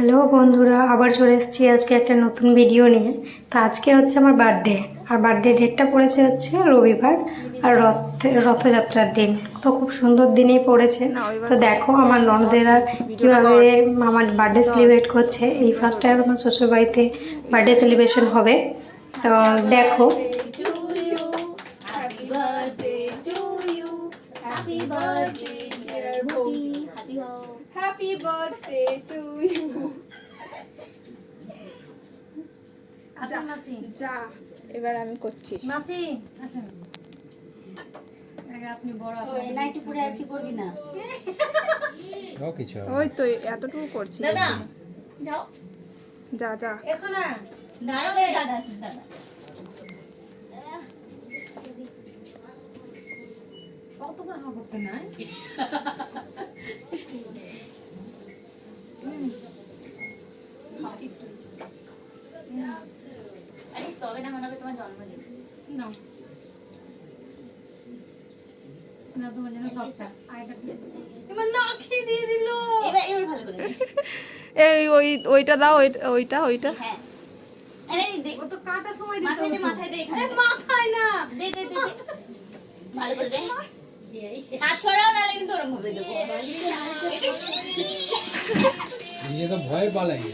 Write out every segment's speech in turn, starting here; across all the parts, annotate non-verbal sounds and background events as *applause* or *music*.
Hello বন্ধুরা, আবার চলে এসেছি আজকে একটা নতুন ভিডিও নিয়ে। তো আজকে হচ্ছে আমার বার্থডে আর বার্থডে ডেটটা পড়েছে হচ্ছে রবিবার আর রথ, রথযাত্রার দিন। তো খুব সুন্দর দিনেই পড়েছে। তো দেখো আমার ননদেরা কীভাবে আমার বার্থডে সেলিব্রেট করছে। এই ফার্স্ট টাইম আমার শ্বশুরবাড়িতে বার্থডে সেলিব্রেশন হবে। তো দেখো। Happy birthday Happy birthday to you. আসুন মাসি। যা এবার আমি করছি। মাসি আসুন। আপনি বড় নাইটি পরে আছি করবি না? ও কিছু ওই তো এতটুকু করছি। দাদা যাও। যা যা। এসো না। দাঁড়াও দাদা দাদা। কত করে হাঁ করতে নাই *laughs* আরে তবে না মনে হবে তোমার জন্মদিন। না। না তোমার জন্য সবটা। আইটা এবার না খেয়ে দিয়ে দিল। এবার এবার ভালো করে এই ওই ওইটা দাও ওইটা ওইটা। হ্যাঁ। ও তো কাটা সময় দিতে মাথায় মাথায় দে এখানে। মাথায় না। দে দে দে দে। ভালো করে দে। হাত ছড়াও নাহলে কিন্তু ওরম ভাবে দেবো নিয়ে তো ভয় পালাই *laughs*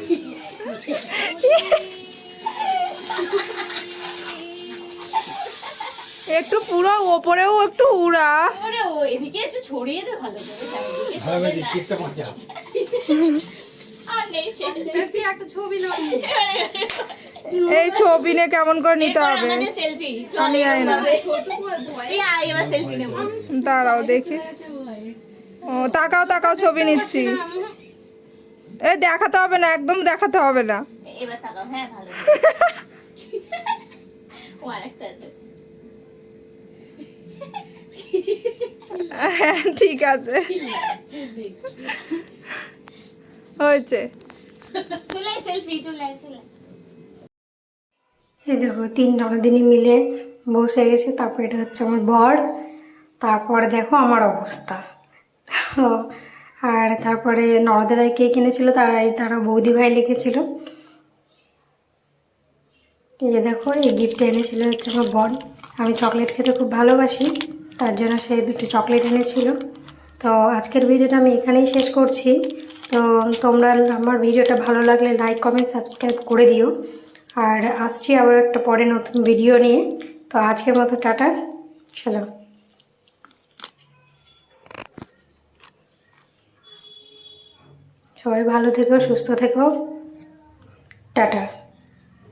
একটু পুরো ওপরেও একটু উড়া। এদিকে একটু ছড়িয়ে দে ভালো করে ভালো করে টিপটা বাঁচা আর নেই শেষ সেলফি একটা ছবি নাও। এই ছবি নিয়ে কেমন করে নিতে হবে? আমি জানি না। নেব। দাঁড়াও দেখি। ও তাকাও তাকাও ছবি নিচ্ছি। এ দেখাতে হবে না একদম দেখাতে হবে না। এবার তাকাও হ্যাঁ ভালো। *laughs* ও আরেকটা আছে। হ্যাঁ *laughs* ঠিক আছে। হয়েছে। এই দেখো তিন ননদিনী মিলে বসে গেছে তারপর এটা হচ্ছে আমার বর তারপরে দেখো আমার অবস্থা। আর তারপরে ননদেরাই কে কিনেছিল তারাই তারা বৌদি ভাই লিখেছিল। এই দেখো এই গিফট এনেছিল হচ্ছে আমার বর। আমি চকলেট খেতে খুব ভালোবাসি, তার জন্য সে দুটো চকলেট এনেছিল। তো আজকের ভিডিওটা আমি এখানেই শেষ করছি। তো তোমরা আমার ভিডিওটা ভালো লাগলে লাইক কমেন্ট সাবস্ক্রাইব করে দিও। আর আসছি আবার একটা পরে নতুন ভিডিও নিয়ে। তো আজকের মতো টাটা চলো সবাই ভালো থেকো, সুস্থ থেকো। টাটা।